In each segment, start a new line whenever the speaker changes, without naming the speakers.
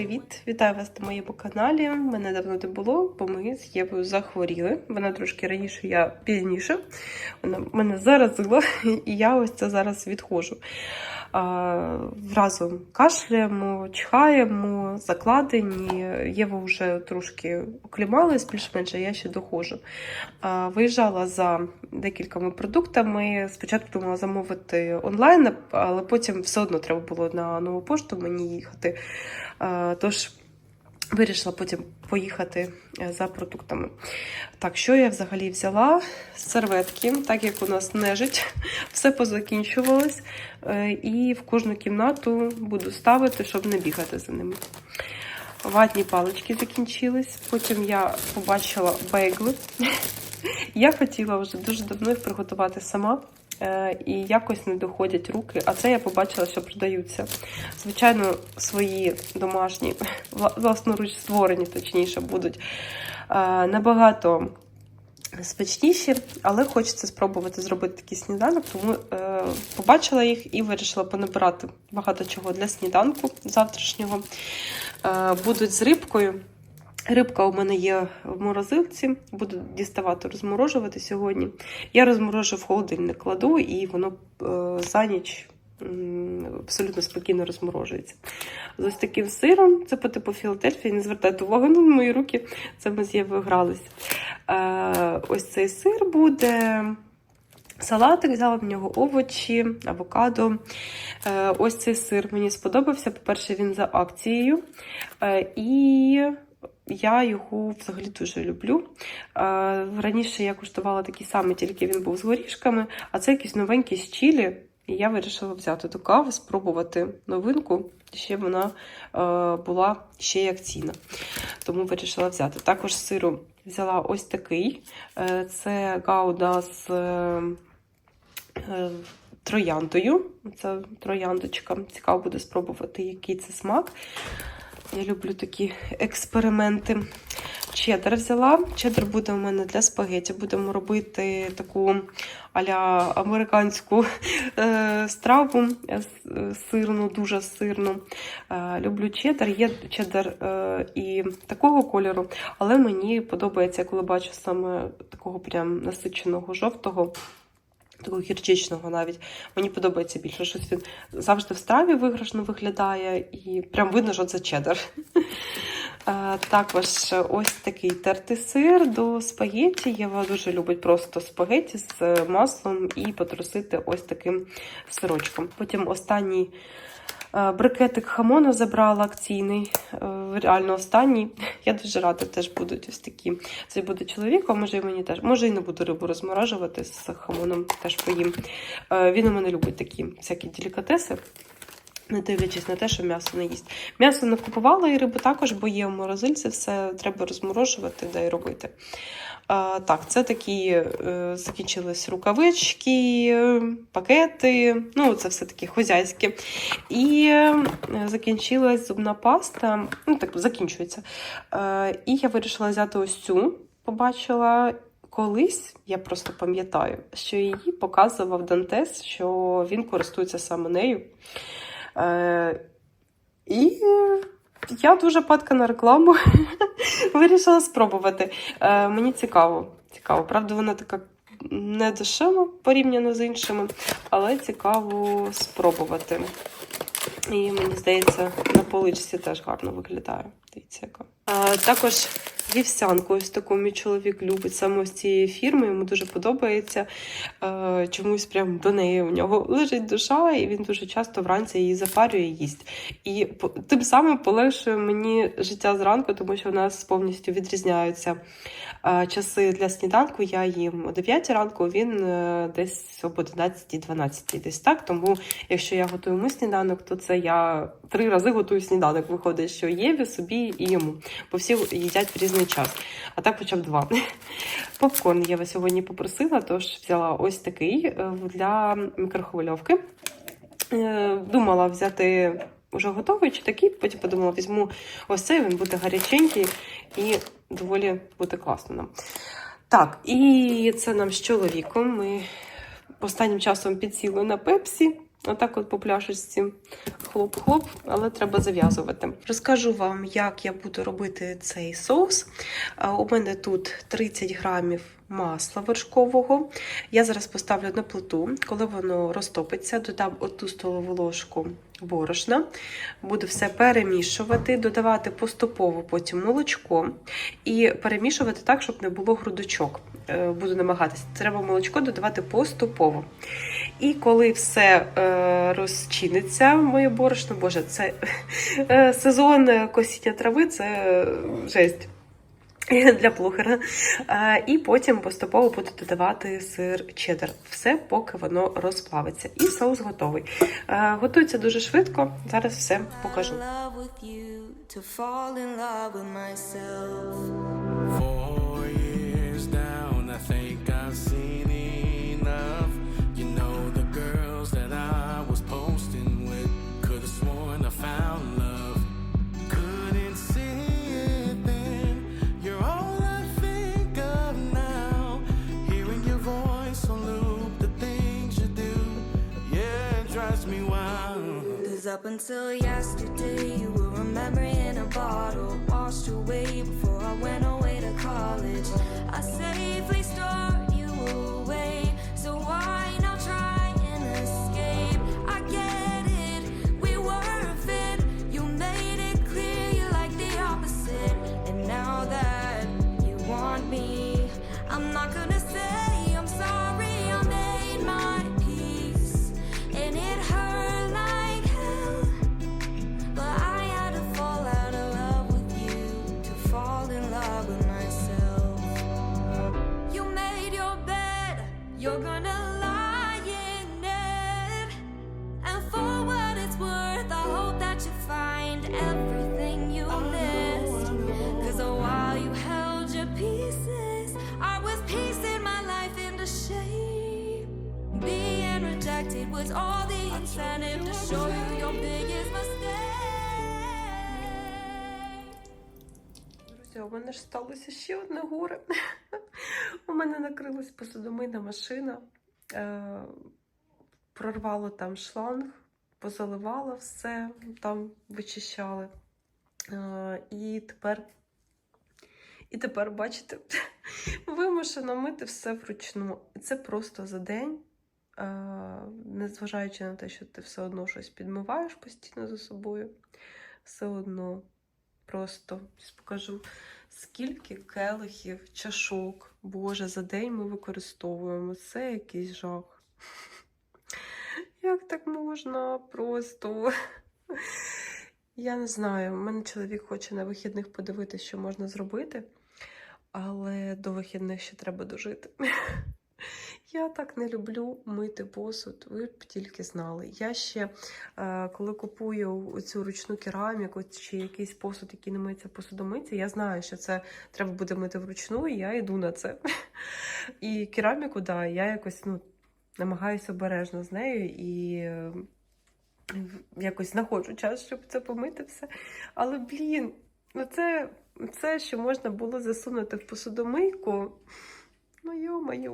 привіт! Вітаю вас на моєму каналі. Мене давно не було, бо ми з Євою захворіли. Вона трошки раніше, я пізніше. Вона мене заразила, і я ось це зараз відходжу. Разом кашляємо, чхаємо, закладені. Єва вже трошки оклімалась, більш-менш, я ще доходжу. Виїжджала за декількома продуктами. Спочатку думала замовити онлайн, але потім все одно треба було на нову пошту мені їхати. Тож вирішила потім поїхати е, за продуктами. Так, що я взагалі взяла? Серветки, так як у нас нежить, все позакінчувалось. Е, І в кожну кімнату буду ставити, щоб не бігати за ними. Ватні палички закінчились. Потім я побачила бейгли. Я хотіла вже дуже давно їх приготувати сама. Е, І якось не доходять руки, а це я побачила, що продаються. Звичайно, свої домашні, вла- власноруч створені, точніше, будуть е, набагато смачніші, але хочеться спробувати зробити такий сніданок, тому е, побачила їх і вирішила понабирати багато чого для сніданку завтрашнього. Е, будуть з рибкою. Рибка у мене є в морозилці, буду діставати, розморожувати сьогодні. Я розморожу в холодильник кладу, і воно е, за ніч абсолютно спокійно розморожується. З ось таким сиром, це по типу Філадельфії, не звертайте увагу на мої руки, це ми з Євою грались. Е, ось цей сир буде. Салатик взяла в нього овочі, авокадо. Е, ось цей сир мені сподобався. По-перше, він за акцією. І я його взагалі дуже люблю. Е, Раніше я куштувала такий самий, тільки він був з горішками, а це якийсь новенький з чілі. І я вирішила взяти до кави, спробувати новинку. Ще вона е, була ще й акційна. Тому вирішила взяти. Також сиру взяла ось такий. Е, це гауда з е, е, трояндою. Це трояндочка. Цікаво буде спробувати, який це смак. Я люблю такі експерименти. Чеддер взяла. Чеддер буде у мене для спагеті. Будемо робити таку аля американську е, страву е, сирну, дуже сирну. Е, люблю чеддер. Є чеддер е, і такого кольору, але мені подобається, коли бачу саме такого прям насиченого жовтого. Такого гірчичного навіть. Мені подобається більше. Щось він завжди в страві виграшно виглядає, і прям видно, що це чеддер. Е, Також ось такий тертий сир до спагетті. Єва дуже любить просто спагетті з маслом і потрусити ось таким сирочком. Потім останній брикетик хамону забрала акційний, е, реально останній. Я дуже рада, теж будуть ось такі. Це буде чоловік, а може і мені теж. Може і не буду рибу розморажувати з хамоном, теж поїм. Е, Він у мене любить такі всякі делікатеси. Не дивлячись на те, що м'ясо не їсть. М'ясо не купувала і рибу також, бо є в морозильці, все треба розморожувати да й робити. А, так, це такі е, закінчились рукавички, пакети, ну, це все такі хозяйські. І е, закінчилась зубна паста, ну так закінчується. Е, і я вирішила взяти ось цю, побачила. Колись я просто пам'ятаю, що її показував Дантес, що він користується саме нею. Е, і я дуже падка на рекламу. Вирішила спробувати. Е, мені цікаво. Цікаво. Правда, вона така не дешева порівняно з іншими, але цікаво спробувати. І мені здається, на поличці теж гарно виглядає. Дивіться, яка. Е, також вівсянку, ось таку мій чоловік любить саме з цієї фірми, йому дуже подобається. Е, чомусь прям до неї у нього лежить душа, і він дуже часто вранці її запарює їсть. І тим самим полегшує мені життя зранку, тому що в нас повністю відрізняються е, часи для сніданку. Я їм о 9 ранку, він е, десь об 11-12, десь так. Тому якщо я готую йому сніданок, то це я три рази готую сніданок. Виходить, що Єві, собі і йому. Бо всі їдять в різний час. А так хоча б два. Попкорн Єва сьогодні попросила, тож взяла ось такий е, для мікрохвильовки. Е, Думала взяти вже готовий чи такий, потім подумала, візьму ось цей, він буде гаряченький і доволі буде класно нам. Так, і це нам з чоловіком. Ми останнім часом підсіли на пепсі. Отак от по пляшечці хлоп-хлоп, але треба зав'язувати. Розкажу вам, як я буду робити цей соус. У мене тут 30 грамів масла вершкового. Я зараз поставлю на плиту. Коли воно розтопиться, додам одну столову ложку борошна. Буду все перемішувати, додавати поступово потім молочко і перемішувати так, щоб не було грудочок. Е, Буду намагатися. Треба молочко додавати поступово. І коли все е, розчиниться, моє борошно, боже, це е, сезон косіння трави, це е, Для блогера. Е, І потім поступово буду додавати сир чеддер. Все, поки воно розплавиться. І соус готовий. Готується дуже швидко. Зараз все покажу.
down, I think
Cause up until yesterday, you were a memory in a bottle, washed away before I went away to college. I safely you're gonna lie in it. And for what it's worth, I hope that you find everything you missed. Cause while you held your pieces, I was piecing my life into shape. Being rejected was all the incentive to show you your biggest mistake.
У мене ж сталося ще одне горе. У мене накрилась посудомийна машина, е, прорвало там шланг, позаливало все, там вичищали. Е, І тепер, і тепер, бачите, вимушено мити все вручну. Це просто за день. е, Незважаючи на те, що ти все одно щось підмиваєш постійно за собою, все одно просто покажу, скільки келихів, чашок, Боже, за день ми використовуємо. Це якийсь жах. Як так можна просто? Я не знаю. У мене чоловік хоче на вихідних подивитися, що можна зробити, але до вихідних ще треба дожити. Я так не люблю мити посуд, ви б тільки знали. Я ще, е, коли купую цю ручну кераміку чи якийсь посуд, який не миється в посудомийці, я знаю, що це треба буде мити вручну, і я йду на це. І кераміку, да, я якось ну, намагаюся обережно з нею і е, якось знаходжу час, щоб це помити все. Але, блін, ну це, це що можна було засунути в посудомийку. Ну, йо-моє.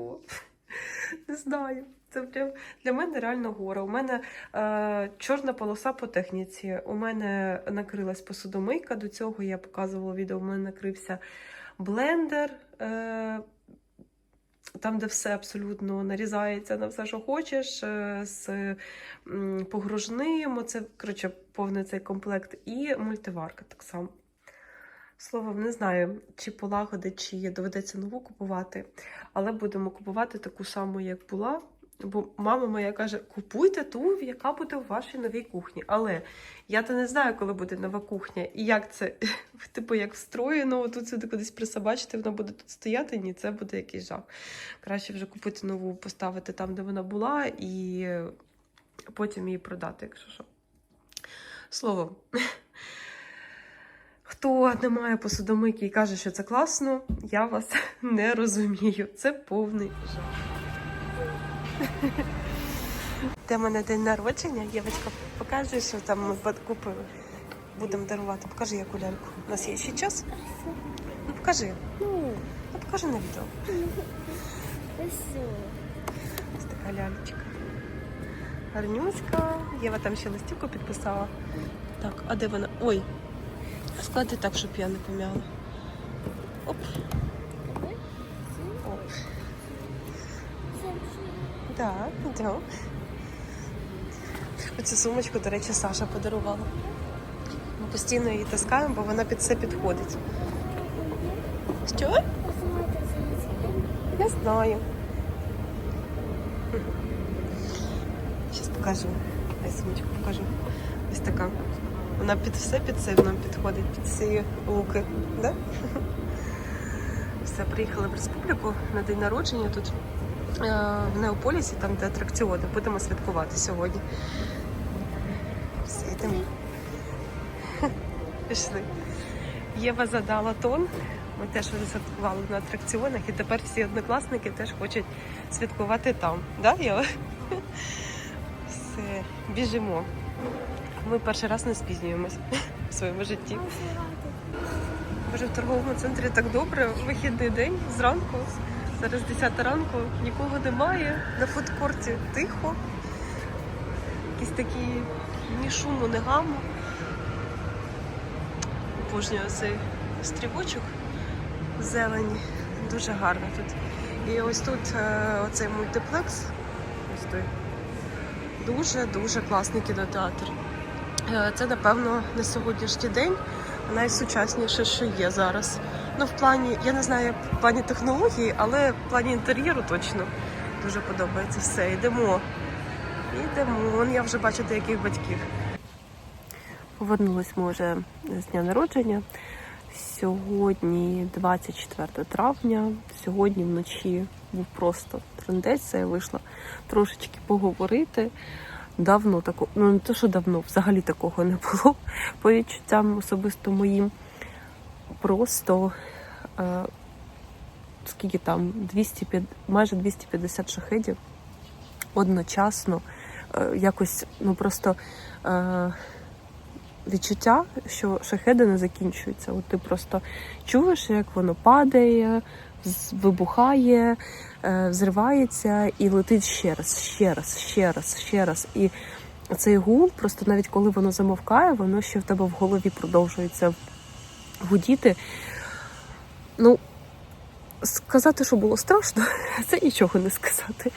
Не знаю. Це прям для мене реально горе. У мене е, чорна полоса по техніці. У мене накрилась посудомийка. До цього я показувала відео. У мене накрився блендер. Е, там, де все абсолютно нарізається на все, що хочеш, е, з погружним, оце, коротше, повний цей комплект, і мультиварка так само. Словом, не знаю, чи полагодить, чи доведеться нову купувати, але будемо купувати таку саму, як була. Бо мама моя каже: купуйте ту, яка буде в вашій новій кухні. Але я то не знаю, коли буде нова кухня, і як це, типу, як встроєно, тут сюди кудись присобачити, вона буде тут стояти. Ні, це буде якийсь жах. Краще вже купити нову, поставити там, де вона була, і потім її продати, якщо що. Словом. Хто не має посудомийки і каже, що це класно, я вас не розумію. Це повний жах. Де мене день народження, Євочка, покажи, що там ми купили. Будемо дарувати. Покажи яку ляльку. У нас є ще час? Ну покажи. Ну, покажи на відео. Ось така лялечка. Гарнюська. Єва там ще листівку підписала. Так, а де вона? Ой. Склади так, щоб я не пом'яла. Оп. Оп. Так, йдемо. Оцю сумочку, до речі, Саша подарувала. Ми постійно її таскаємо, бо вона під все підходить. Що? Не знаю. Зараз покажу. Я сумочку покажу. Ось така. Вона під все під нам підходить, під ці луки. Да? Все, приїхали в республіку на день народження тут е, в Неополісі, там де атракціони. Будемо святкувати сьогодні. Все, йдемо. Пішли. Єва задала тон. Ми теж святкували на атракціонах, і тепер всі однокласники теж хочуть святкувати там. Да, Єва? Все, біжимо. Ми перший раз не спізнюємось в своєму житті. Боже, в торговому центрі так добре. Вихідний день зранку. Зараз 10 ранку, нікого немає. На фудкорті тихо. Якісь такі ні шуму, ні гаму. Обожнюю цей стрібочок зелені. Дуже гарно тут. І ось тут е, оцей мультиплекс. Ось той. Дуже-дуже класний кінотеатр. Е, Це, напевно, на сьогоднішній день найсучасніше, що є зараз. Ну, в плані, я не знаю, в плані технології, але в плані інтер'єру точно дуже подобається все. Йдемо. Йдемо. Вон я вже бачу деяких батьків. Повернулись ми вже з дня народження. Сьогодні 24 травня. Сьогодні вночі був просто трендець. Я вийшла трошечки поговорити. Давно такого, ну не то, що давно, взагалі такого не було по відчуттям особисто моїм. Просто е, скільки там 250, майже 250 шахедів одночасно. Е, якось ну просто е, відчуття, що шахеди не закінчуються. От ти просто чуєш, як воно падає, вибухає, взривається і летить ще раз, ще раз, ще раз, ще раз. І цей гул, просто навіть коли воно замовкає, воно ще в тебе в голові продовжується гудіти. Ну, сказати, що було страшно, це нічого не сказати.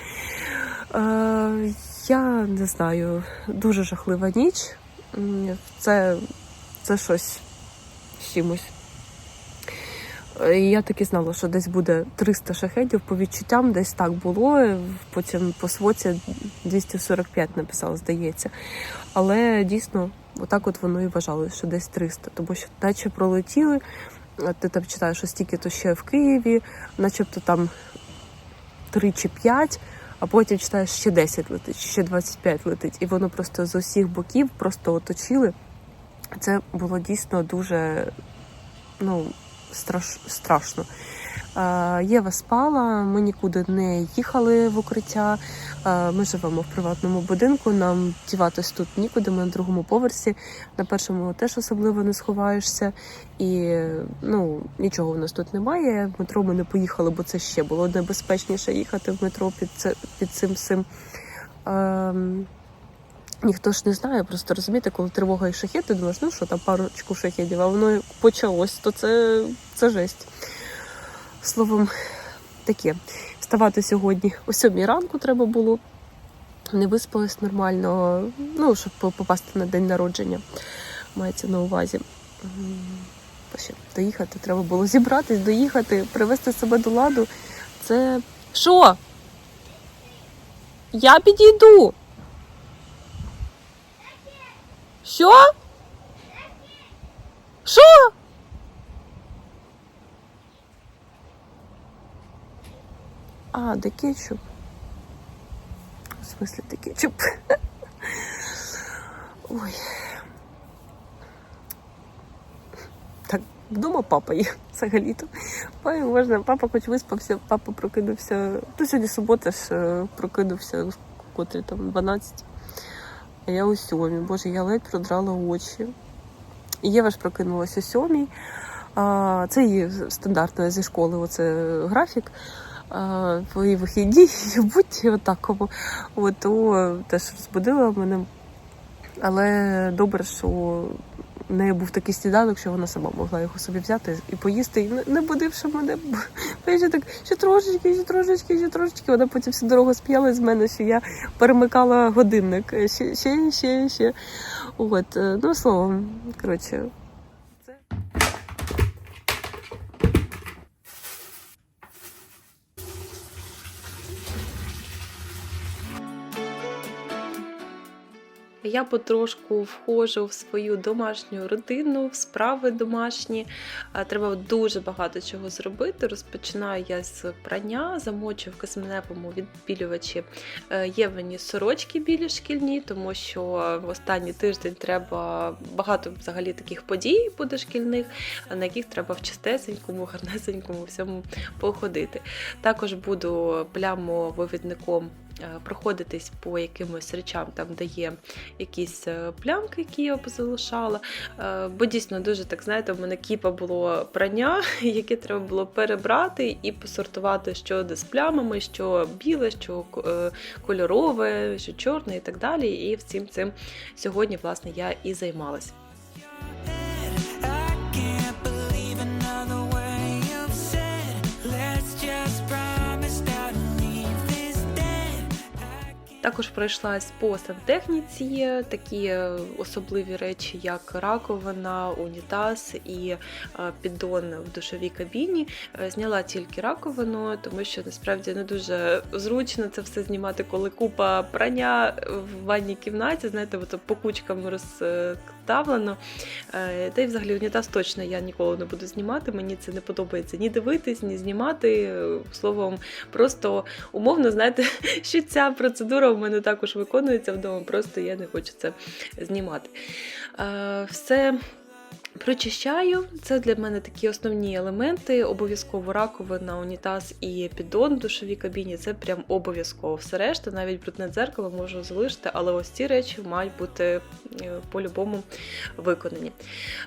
Е, я не знаю, дуже жахлива ніч. Це, це щось з чимось. І Я так і знала, що десь буде 300 шахедів. По відчуттям десь так було. Потім по своці 245 написала, здається. Але дійсно, отак от воно і вважалося, що десь 300. Тому що наче пролетіли, ти там читаєш, що стільки то ще в Києві, начебто там 3 чи 5, а потім читаєш ще 10 летить, ще 25 летить. І воно просто з усіх боків просто оточили. Це було дійсно дуже ну, страш, страшно. Е, Єва спала, ми нікуди не їхали в укриття. Е, Ми живемо в приватному будинку. Нам діватись тут нікуди. Ми на другому поверсі. На першому теж особливо не сховаєшся. І ну нічого в нас тут немає. В метро ми не поїхали, бо це ще було небезпечніше їхати в метро під це під цим всім. Ніхто ж не знає, просто розумієте, коли тривога і шахет, ти думаєш, ну що там парочку шахетів, а воно почалось, то це, це жесть. Словом, таке. Вставати сьогодні о сьомій ранку треба було. Не виспалась нормально, ну, щоб попасти на день народження. Мається на увазі. Ще доїхати, треба було зібратись, доїхати, привести себе до ладу. Це. Що? Я підійду. Що? Що? А, де кетчуп? В смысле, де кетчуп? Ой. Так, вдома папа є взагалі-то. Ой, можна, папа хоч виспався, папа прокинувся. Ну, сьогодні субота ж е, прокинувся, котрі там 12. А я у сьомій. Боже, я ледь продрала очі. І Єва ж прокинулася о сьомій. Це її стандартно зі школи, оце графік.
твої вихідні будь-які отакому. От, то теж розбудила мене. Але добре, що в неї був такий сніданок, що вона сама могла його собі взяти і поїсти, і не- будивши мене. Я так, ще трошечки, ще трошечки, ще трошечки. Вона потім всю дорогу сп'яла з мене, що я перемикала годинник. Ще, ще, ще, ще. От, е, ну словом, коротше. Я потрошку входжу в свою домашню рутину, в справи домашні. Треба дуже багато чого зробити. Розпочинаю я з прання, замочу в кисменевому відбілювачі е, є мені сорочки білі шкільні, тому що в останній тиждень треба багато взагалі таких подій буде шкільних, на яких треба в чистесенькому, гарнесенькому всьому походити. Також буду плямовивідником е, проходитись по якимось речам, там де є якісь е, плямки, які я позалишала. Е, Бо дійсно дуже так знаєте, у мене кіпа було прання, яке треба було перебрати і посортувати, що де з плямами, що біле, що е, кольорове, що чорне і так далі. І всім цим сьогодні, власне, я і займалась. Також пройшлась по сантехніці, такі е, особливі речі, як раковина, унітаз і е, піддон в душовій кабіні. Е, Зняла тільки раковину, тому що насправді не дуже зручно це все знімати, коли купа прання в ванній кімнаті, знаєте, от по кучкам розставлено. Е, Та й взагалі унітаз точно я ніколи не буду знімати. Мені це не подобається ні дивитись, ні знімати. Е, Словом, просто умовно, знаєте, що ця процедура у мене також виконується вдома, просто я не хочу це знімати. Е, Все. Прочищаю, це для мене такі основні елементи. Обов'язково раковина, унітаз і піддон в душовій кабіні. Це прям обов'язково. Все решта, навіть брудне дзеркало можу залишити, але ось ці речі мають бути е, по-любому виконані.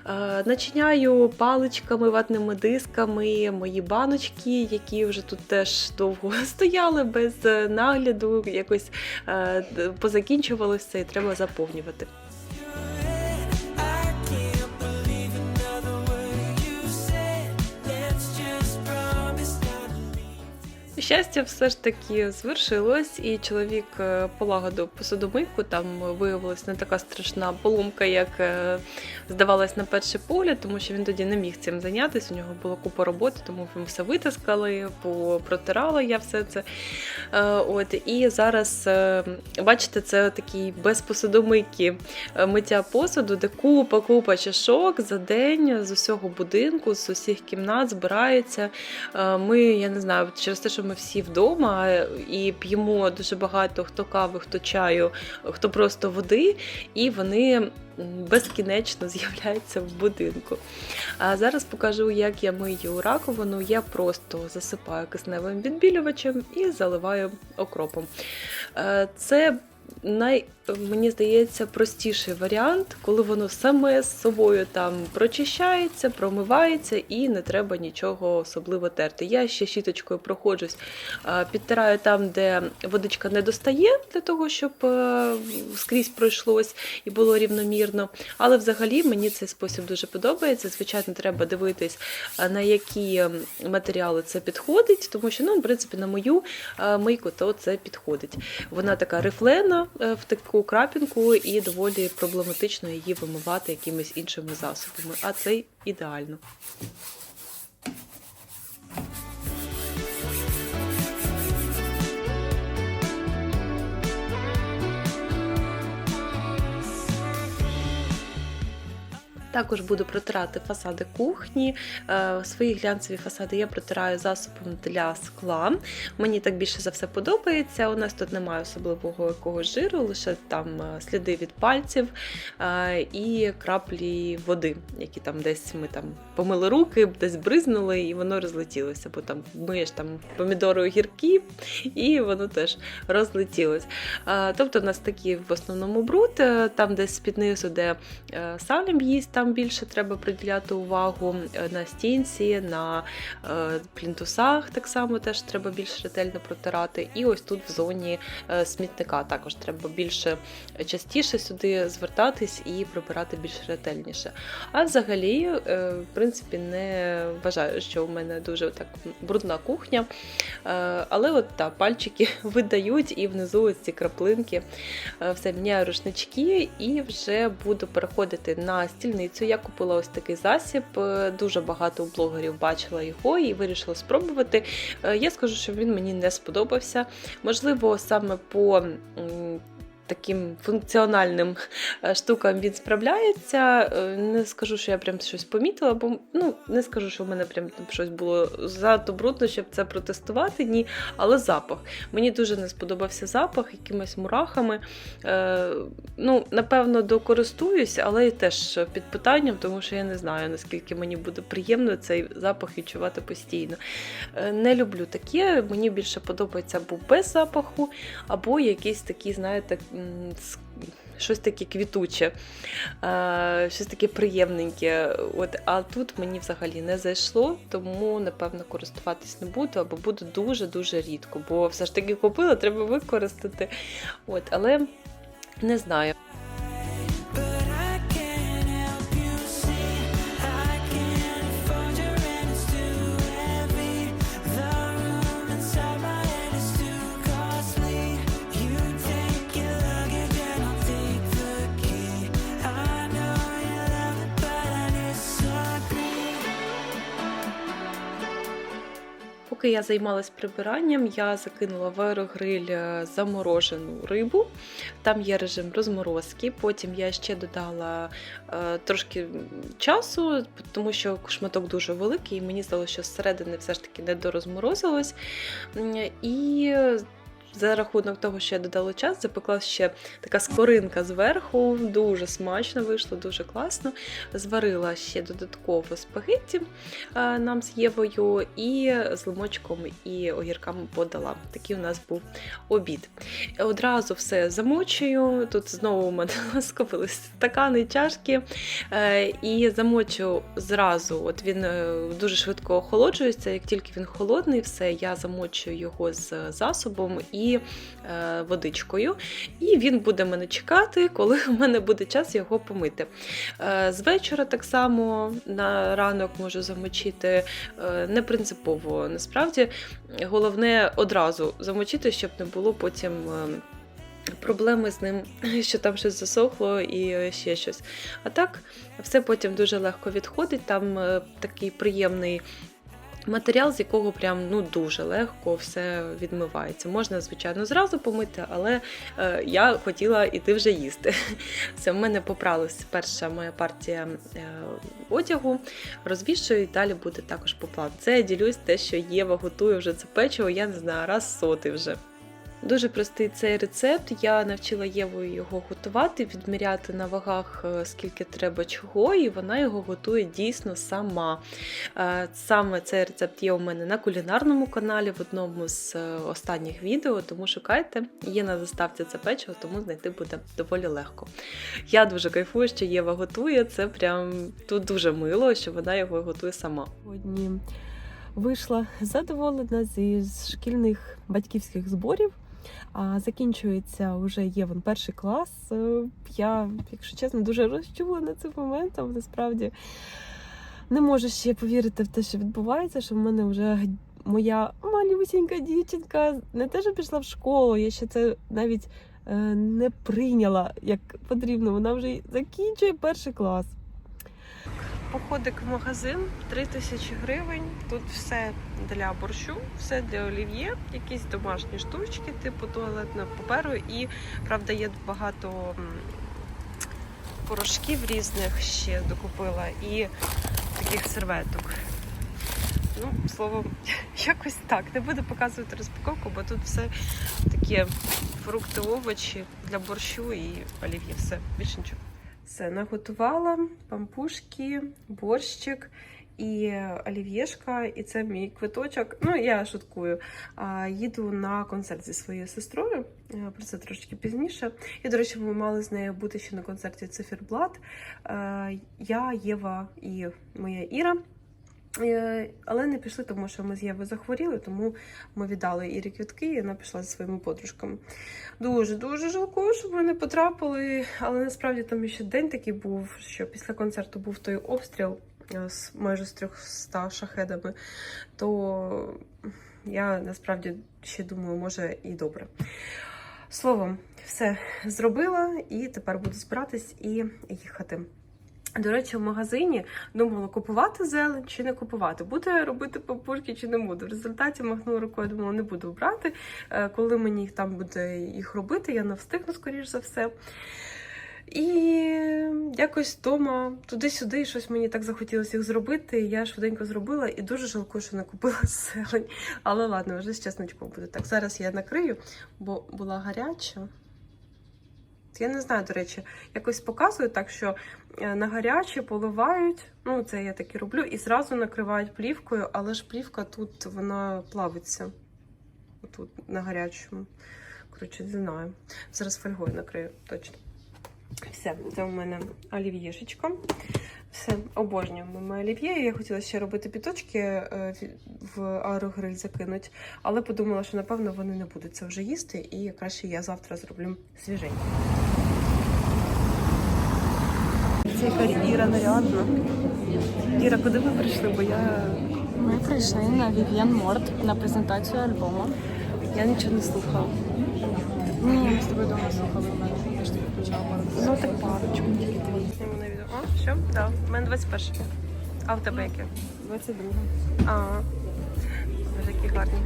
Е, Начиняю паличками, ватними дисками мої баночки, які вже тут теж довго стояли без е, нагляду, якось позакінчувалося і треба заповнювати. Щастя, все ж таки звершилось, і чоловік е, полагодив посудомийку. Там виявилась не така страшна поломка, як е, здавалось на перший погляд, тому що він тоді не міг цим зайнятися. У нього була купа роботи, тому ми все витискали, протирала я все це. Е, От і зараз бачите, це такий без посудомийки миття посуду, де купа, купа чашок за день з усього будинку, з усіх кімнат збирається. Ми, я не знаю, через те, що ми всі вдома і п'ємо дуже багато хто кави, хто чаю, хто просто води, і вони безкінечно з'являються в будинку. А зараз покажу, як я мию раковину. Я просто засипаю кисневим відбілювачем і заливаю окропом. Е, Це най, мені здається, простіший варіант, коли воно саме з собою там прочищається, промивається і не треба нічого особливо терти. Я ще щіточкою проходжусь, підтираю там, де водичка не достає, для того, щоб е, скрізь пройшлось і було рівномірно. Але взагалі мені цей спосіб дуже подобається. Звичайно, треба дивитись, е, на які матеріали це підходить, тому що, ну, в принципі, на мою е, мийку то це підходить. Вона така рифлена е, в таку крапінку, і доволі проблематично її вимивати якимись іншими засобами. А це ідеально. Також буду протирати фасади кухні. Е, Свої глянцеві фасади я протираю засобом для скла. Мені так більше за все подобається. У нас тут немає особливого якогось жиру, лише там е, сліди від пальців е, і краплі води, які там десь ми там помили руки, десь бризнули, і воно розлетілося, бо там миєш там помідори огірки, і воно теж розлетілось. Тобто, у нас такі в основному бруд, там десь під де салім їсть, там більше треба приділяти увагу е, на стінці, на е, плінтусах так само теж треба більш ретельно протирати. І ось тут в зоні е, смітника також треба більше частіше сюди звертатись і прибирати більш ретельніше. А взагалі, в принципі, не вважаю, що в мене дуже так брудна кухня. Але от та пальчики видають і внизу ось ці краплинки. Все міняю рушнички і вже буду переходити на стільницю. Я купила ось такий засіб. е, Дуже багато у блогерів бачила його і вирішила спробувати. Е, Я скажу, що він мені не сподобався. Можливо, саме по. Таким функціональним е, штукам він справляється. Е, Не скажу, що я прям щось помітила, бо ну не скажу, що в мене прям там щось було занадто брудно, щоб це протестувати. Ні, але запах. Мені дуже не сподобався запах якимись мурахами. Е, ну, напевно, докористуюсь, але і теж під питанням, тому що я не знаю, наскільки мені буде приємно цей запах відчувати постійно. Е, не люблю таке, мені більше подобається або без запаху, або якісь такі, знаєте, щось таке квітуче, щось таке приємненьке. От, а тут мені взагалі не зайшло, тому напевно користуватись не буду, або буду дуже-дуже рідко, бо все ж таки купила, треба використати. От, але не знаю. Поки я займалась прибиранням, я закинула в аерогриль е, заморожену рибу. Там є режим розморозки. Потім я ще додала е, трошки часу, тому що шматок дуже великий, і мені здалося, що зсередини все ж таки не дорозморозилось. І за рахунок того, що я додала час, запекла ще така скоринка зверху. Дуже смачно вийшло, дуже класно. Зварила ще додатково спагетті е, нам з Євою і з лимочком і огірками подала. Такий у нас був обід. Одразу все замочую. Тут знову у мене скопились стакани, чашки. Е, І замочу зразу. От він е, дуже швидко охолоджується. Як тільки він холодний, все, я замочую його з засобом і е, водичкою. І він буде мене чекати, коли у мене буде час його помити. Е, З вечора так само на ранок можу замочити. Е, Не принципово насправді. Головне одразу замочити, щоб не було потім. е, Проблеми з ним, що там щось засохло і е, ще щось. А так, все потім дуже легко відходить. Там е, такий приємний матеріал, з якого прям ну дуже легко все відмивається. Можна, звичайно, зразу помити, але е, я хотіла іти вже їсти. Це в мене попралась перша моя партія е, одягу. Розвішую і далі буде також поплав. Це я ділюсь те, що Єва готує вже це печиво, я не знаю, раз сотий вже. Дуже простий цей рецепт. Я навчила Єву його готувати, відміряти на вагах, е, скільки треба чого, і вона його готує дійсно сама. Е, Саме цей рецепт є у мене на кулінарному каналі в одному з е, останніх відео, тому шукайте. Є на заставці це печиво, тому знайти буде доволі легко. Я дуже кайфую, що Єва готує. Це прям тут дуже мило, що вона його готує сама.
Сьогодні вийшла задоволена зі шкільних батьківських зборів. А закінчується вже Євен перший клас. Е, Я, якщо чесно, дуже розчулена цим моментом. Насправді не можу ще повірити в те, що відбувається, що в мене вже моя малюсінька дівчинка не те, що пішла в школу, я ще це навіть е, не прийняла як потрібно. Вона вже закінчує перший клас. Походик в магазин 3 тисячі гривень. Тут все для борщу, все для олів'є, якісь домашні штучки, типу туалетного паперу. І правда є багато порошків різних ще докупила і таких серветок. Ну, словом, якось так. Не буду показувати розпаковку, бо тут все такі фрукти, овочі для борщу і олів'є. Все, більше нічого. Все, наготувала пампушки, борщик. і олів'єшка, і це мій квиточок. Ну, я шуткую. Їду на концерт зі своєю сестрою. е, Про це трошки пізніше. І, до речі, ми мали з нею бути ще на концерті Циферблат. Е, Я, Єва і моя Іра. Е, Але не пішли, тому що ми з Євою захворіли, тому ми віддали Ірі квітки, і вона пішла зі своїми подружками. Дуже дуже жалкую, щоб ми не потрапили. Але насправді там ще день такий був, що після концерту був той обстріл е, з майже з 300 шахедами. То я насправді ще думаю, може і добре. Словом, все зробила, і тепер буду збиратись і їхати. До речі, в магазині думала, купувати зелень чи не купувати. Буде робити папушки чи не буду. В результаті махнула рукою, думала, не буду брати. Е, Коли мені їх там буде їх робити, я не встигну, скоріш за все. І якось вдома туди-сюди щось мені так захотілося їх зробити. Я швиденько зробила і дуже жалкую, що не купила зелень. Але ладно, вже з чесночком буде. Так, зараз я накрию, бо була гаряча. Я не знаю, до речі, якось показую так, що е, на гаряче поливають. Ну, це я так і роблю, і зразу накривають плівкою, але ж плівка тут вона плавиться. Тут на гарячому. Коротше, не знаю. Зараз фольгою накрию, точно. Все, це у мене олів'єшечка. Все, обожнюємо ми олів'є. Я хотіла ще робити піточки е, в аерогриль закинуть, але подумала, що напевно вони не будуть це вже їсти, і краще я завтра зроблю свіженько. Це яка Іра нарядна. Іра, куди ви прийшли? Бо я,
Ми прийшли на Vivienne Морт на презентацію альбому.
я нічого не слухала.
Ні, ми з тобою дома слухали мене. Я ж тобі включала.
Ну так парочку тільки. Що? Так. У мене 21. А в тебе яке?
22.
А, боже, які гарні.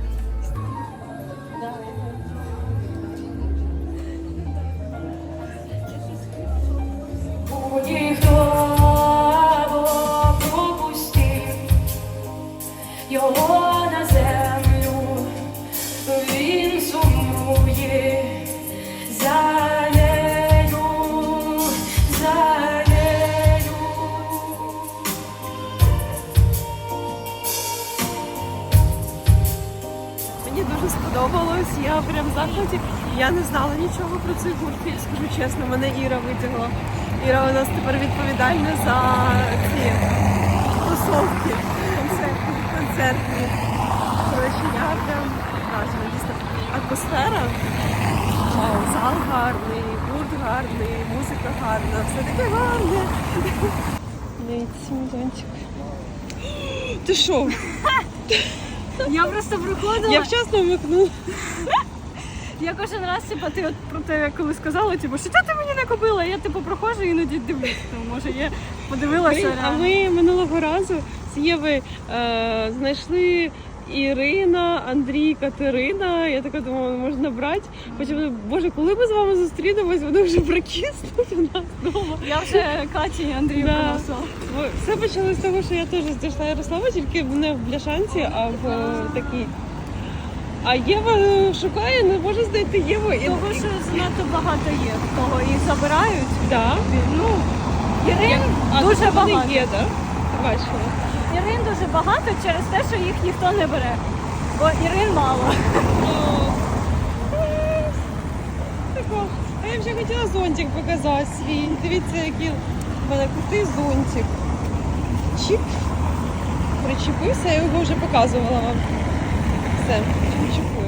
Сподобалось, я прям в захваті. Я не знала нічого про цей гурт, я скажу чесно, мене Іра витягла. Іра у нас тепер відповідальна за ці тусовки, концертні, концертні. Коротше, я прям вражена. Дійсно, атмосфера. Вау, зал гарний, гурт гарний, музика гарна, все таке гарне. Дивіться, мій зонтик. Ти що?
Я просто приходила.
Я вчасно вмикнула.
Я кожен раз, типу, ти от про те, коли сказала, типу, що ти мені не купила, я типу проходжу і іноді дивлюсь. Тому може я подивилася.
Блін, а ми минулого разу з Єви е, знайшли Ірина, Андрій, Катерина. Я така думала, можна брати. Потім, боже, коли ми з вами зустрінемось, вони вже прокиснуть у нас вдома.
Я вже Каті і Андрію
Да.
приносила.
Все почалося з того, що я теж знайшла Ярослава, тільки не в бляшанці, а в е, такій. А Єва е, шукає, не може знайти Єву.
Того, що занадто багато є того, і забирають.
да.
Ну, Ірин дуже багато.
є, так? Ти бачила?
Ірин дуже багато через те, що їх ніхто не бере. Бо Ірин мало.
А я вже хотіла зонтик показати свій. Дивіться, який в мене крутий зонтик. Чіп. Причепився, я його вже показувала вам. Все, чіпую.